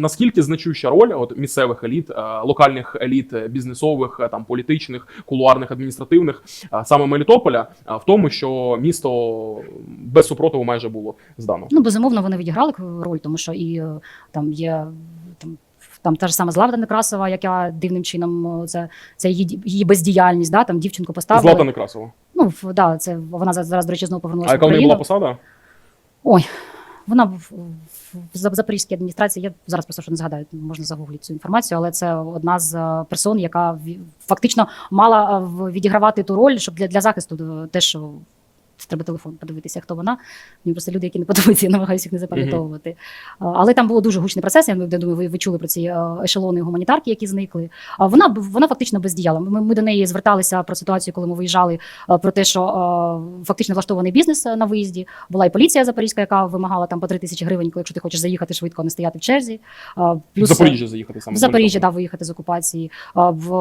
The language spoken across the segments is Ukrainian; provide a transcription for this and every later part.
наскільки значуща роль от місцевих еліт, е, локальних еліт, е, бізнесових, е, там політичних, кулуарних, адміністративних, саме Мелітополя, в тому, що місто без супротиву майже було здано. Ну, безумовно, вони відіграли роль, тому що і там є там. Там та ж сама Злата Некрасова, яка дивним чином це, це її, її бездіяльність, да, там дівчинку поставили. Злата Некрасова. Ну, да, це вона зараз, до речі, знову А повернулася в яка в неї була посада? Ой, вона в, в, в Запорізькій адміністрації. Я зараз просто що не згадаю, можна загуглити цю інформацію, але це одна з е, персон, яка фактично мала е, відігравати ту роль, щоб для, для захисту е, те, що. Треба телефон подивитися, хто вона. Мені просто люди, які не подобаються, я намагаюся їх не запам'ятовувати. А, Але там було дуже гучний процес. Я думаю, ви, ви чули про ці е, ешелони гуманітарки, які зникли. А вона вона фактично бездіяла. Ми, ми до неї зверталися про ситуацію, коли ми виїжджали, е, про те, що е, фактично влаштований бізнес на виїзді. Була і поліція запорізька, яка вимагала там по 3 тисячі гривень, якщо ти хочеш заїхати швидко, а не стояти в черзі. Плюс Запоріжжя заїхати саме. в Запоріжжя да, виїхати з окупації.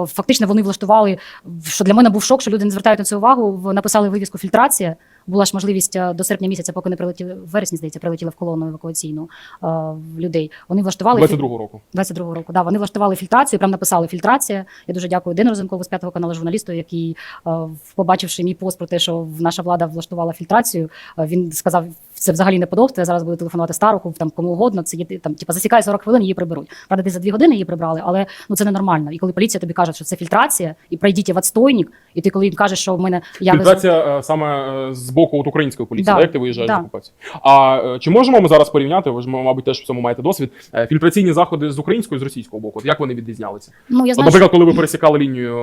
Фактично вони влаштували, що для мене був шок, що люди не звертають на це увагу. Написали вивіску фільтрація. Була ж можливість до серпня місяця, поки не прилетіли в вересні, здається, прилетіла в колону евакуаційну а, людей. Вони влаштували 22-го року. 22-го року. Да, вони влаштували фільтрацію, прям написали фільтрація. Я дуже дякую Дену Розенкову з п'ятого каналу журналісту, який, е, побачивши мій пост про те, що наша влада влаштувала фільтрацію, е, він сказав, це взагалі не подобається. Я зараз буду телефонувати Старуху, там кому угодно. Це є там, типа засікає 40 хвилин, її приберуть. Правда, десь за дві години її прибрали, але ну це ненормально. І коли поліція тобі каже, що це фільтрація, і пройдіть в отстойник, і ти коли їм кажеш, що в мене я Фільтрація е, саме е, з боку от української поліції, Да, як ти виїжджаєш да. з окупації. А е, чи можемо ми зараз порівняти? Ви ж, мабуть, теж в цьому маєте досвід. е, Фільтраційні заходи з українського і з російського боку. От як вони відрізнялися? ну я От, знаю, наприклад, коли ви пересікали лінію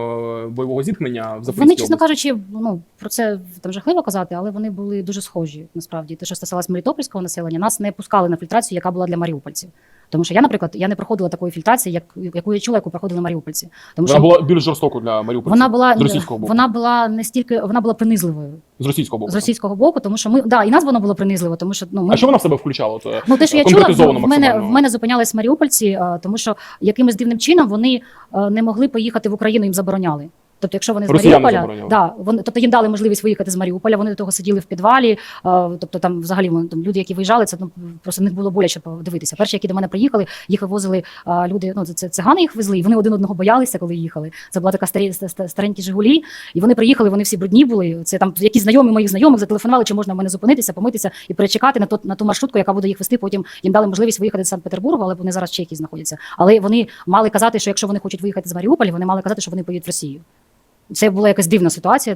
бойового зіткнення в Запорізькій Вони, чесно області. кажучи, ну про це там жахливо казати, але вони були дуже схожі. Насправді, те, що стосувалося мелітопольського населення, нас не пускали на фільтрацію, яка була для маріупольців. Тому що я, наприклад, я не проходила такої фільтрації, як яку я чула, яку проходили маріупольці. Тому Вона що була більш жорстокою для Маріуполя. вона була з російського боку. вона була не стільки вона була принизливою З російського боку. з російського боку, тому що ми да і нас воно було принизливо, тому що ну ми А що вона в себе включала? Е, Ну, те, що я чула, в мене, в мене зупинялись маріупольці, е, тому що якимось дивним чином вони е, не могли поїхати в Україну, їм забороняли. Тобто, якщо вони з Маріуполя, да, вони, тобто їм дали можливість виїхати з Маріуполя, вони до того сиділи в підвалі. е, Тобто там взагалі вони, там, люди, які виїжджали, це ну, просто не було боляче подивитися. Перші, які до мене приїхали, їх вивозили е, люди, ну це, цигани їх везли, і вони один одного боялися, коли їхали. Це була така старі, ста- ста- старенькі Жигулі, і вони приїхали, вони всі брудні були. Це там якісь знайомі моїх знайомих зателефонували, чи можна в мене зупинитися, помитися і перечекати на ту, на ту маршрутку, яка буде їх вести. Потім їм дали можливість виїхати з Санкт-Петербургу, але вони зараз в Чехії знаходяться. Але вони мали казати, що якщо вони хочуть виїхати з Маріуполя, вони мали казати, що вони поїдуть в Росію. Це була якась дивна ситуація.